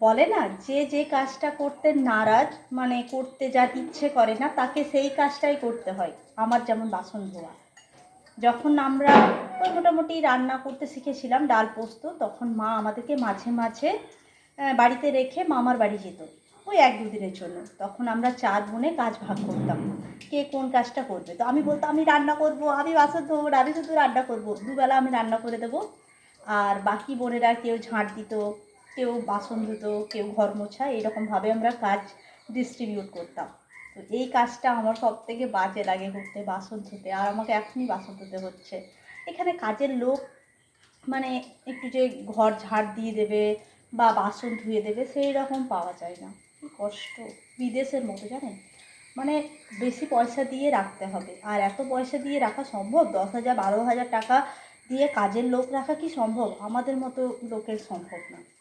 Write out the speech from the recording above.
বলে না, যে যে কাজটা করতে নারাজ মানে করতে যার ইচ্ছে করে না, তাকে সেই কাজটাই করতে হয়। আমার যেমন বাসন ধোয়া। যখন আমরা ওই মোটামুটি রান্না করতে শিখেছিলাম ডাল পোস্ত, তখন মা আমাদেরকে মাঝে মাঝে বাড়িতে রেখে মামার বাড়ি যেত, ওই এক দুদিনের জন্য। তখন আমরা চার বোনে কাজ ভাগ করতাম, কে কোন কাজটা করবে। তো আমি বলতাম, আমি রান্না করব, আমি বাসন ধোবো, আমি শুধু রান্না করব। দুবেলা আমি রান্না করে দেবো, আর বাকি বোনেরা কেউ ঝাঁট দিত কেউ বাসন ধুতো, কেউ ঘর মোছা এরকমভাবে আমরা কাজ ডিস্ট্রিবিউট করতাম। তো এই কাজটা আমার সব থেকে বাজে লাগে করতে, বাসন ধুতে, আর আমাকে এখনই বাসন ধুতে হচ্ছে। এখানে কাজের লোক মানে একটু যে ঘর ঝাড় দিয়ে দেবে বা বাসন ধুয়ে দেবে, সেই রকম পাওয়া যায় না। কষ্ট। বিদেশের মতো, জানেন? মানে বেশি পয়সা দিয়ে রাখতে হবে। আর এত পয়সা দিয়ে রাখা সম্ভব? দশ হাজার, বারো হাজার টাকা দিয়ে কাজের লোক রাখা কি সম্ভব? আমাদের মতো লোকের সম্ভব না।